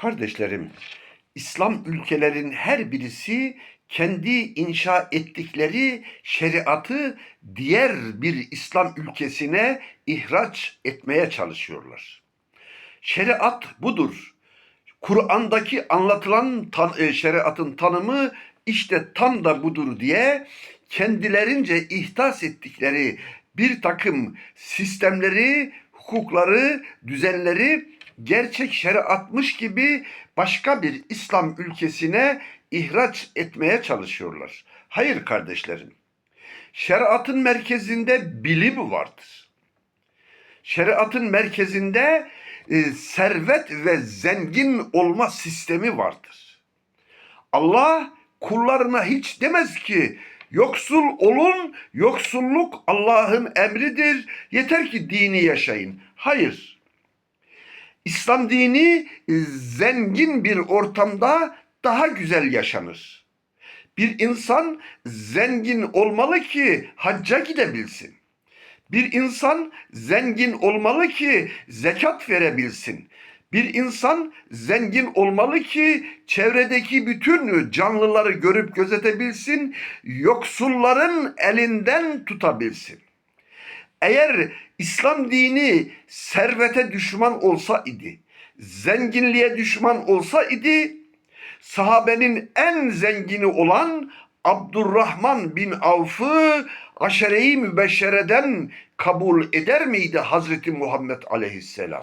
Kardeşlerim, İslam ülkelerin her birisi kendi inşa ettikleri şeriatı diğer bir İslam ülkesine ihraç etmeye çalışıyorlar. Şeriat budur. Kur'an'daki anlatılan tan- e, şeriatın tanımı işte tam da budur diye kendilerince ihdas ettikleri bir takım sistemleri, hukukları, düzenleri gerçek şeriatmış gibi başka bir İslam ülkesine ihraç etmeye çalışıyorlar. Hayır kardeşlerim. Şeriatın merkezinde bilim vardır. Şeriatın merkezinde e, servet ve zengin olma sistemi vardır. Allah kullarına hiç demez ki yoksul olun, yoksulluk Allah'ın emridir. Yeter ki dini yaşayın. Hayır. İslam dini e, zengin bir ortamda daha güzel yaşanır. Bir insan zengin olmalı ki hacca gidebilsin. Bir insan zengin olmalı ki zekat verebilsin. Bir insan zengin olmalı ki çevredeki bütün canlıları görüp gözetebilsin, yoksulların elinden tutabilsin. Eğer İslam dini servete düşman olsa idi, zenginliğe düşman olsa idi, sahabenin en zengini olan Abdurrahman bin Avf'ı aşere-i mübeşşereden kabul eder miydi Hazreti Muhammed aleyhisselam?